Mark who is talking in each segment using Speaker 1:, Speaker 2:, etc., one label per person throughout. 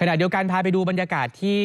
Speaker 1: ขณะเดียวกันพาไปดูบรรยากาศที่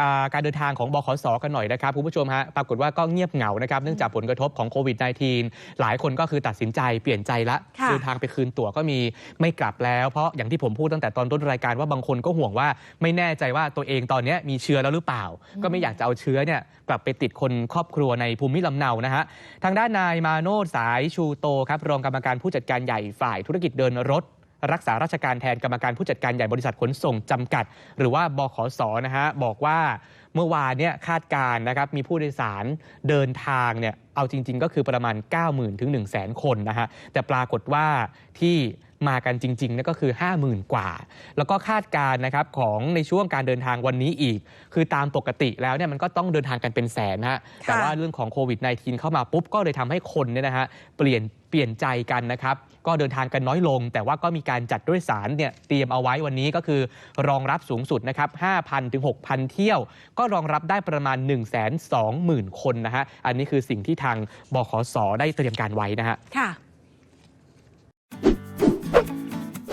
Speaker 1: อ่าการเดินทางของบขสกันหน่อยนะครับคุณผู้ชมฮะปรากฏว่าก็เงียบเหงานะครับเนื่องจากผลกระทบของโควิด -19 หลายคนก็คือตัดสินใจเปลี่ยนใจละ
Speaker 2: ค่ะ
Speaker 1: เดินทางไปคืนตั๋วก็มีไม่กลับแล้วเพราะอย่างที่ผมพูดตั้งแต่ตอนต้นรายการว่าบางคนก็ห่วงว่าไม่แน่ใจว่าตัวเองตอนเนี้ยมีเชื้อแล้วหรือเปล่า ก็ไม่อยากจะเอาเชื้อเนี่ยกลับไปติดคนครอบครัวในภูมิลำเนานะฮะทางด้านนายมาโนดสายชูโตครับรองกรรมการผู้จัดการใหญ่ฝ่ายธุรกิจเดินรถ รักษาราชการแทนกรรมการผู้จัดการใหญ่บริษัทขนส่งจำกัด หรือว่าบขสนะฮะบอกว่าเมื่อวานเนี่ยคาดการนะครับมีผู้โดยสารเดินทางเนี่ยเอาจริง ๆ ก็คือประมาณ 90,000 ถึง 1 0 0 0 0 0 คนนะฮะแต่ปรากฏว่าที่ มากันจริงๆเนี่ยก็คือ 50,000 กว่า แล้วก็คาดการณ์นะครับของในช่วงการเดินทางวันนี้อีก คือตามปกติแล้วเนี่ยมันก็ต้องเดินทางกันเป็นแสนฮะแต่ว่าเรื่องของโควิด -19 เข้ามาปุ๊บก็เลยทำให้คนเนี่ยนะฮะเปลี่ยนเปลี่ยนใจกันนะครับ ก็เดินทางกันน้อยลง แต่ว่าก็มีการจัดด้วยสารเนี่ยเตรียมเอาไว้วันนี้ก็คือรองรับสูงสุดนะครับ 5,000 ถึง 6,000 เที่ยว ก็รองรับได้ประมาณ 1 2 0 0 0 0 คนนะฮะ อันนี้คือสิ่งที่ทางบขสได้เตรียมการไว้นะฮะ
Speaker 2: ค่ะ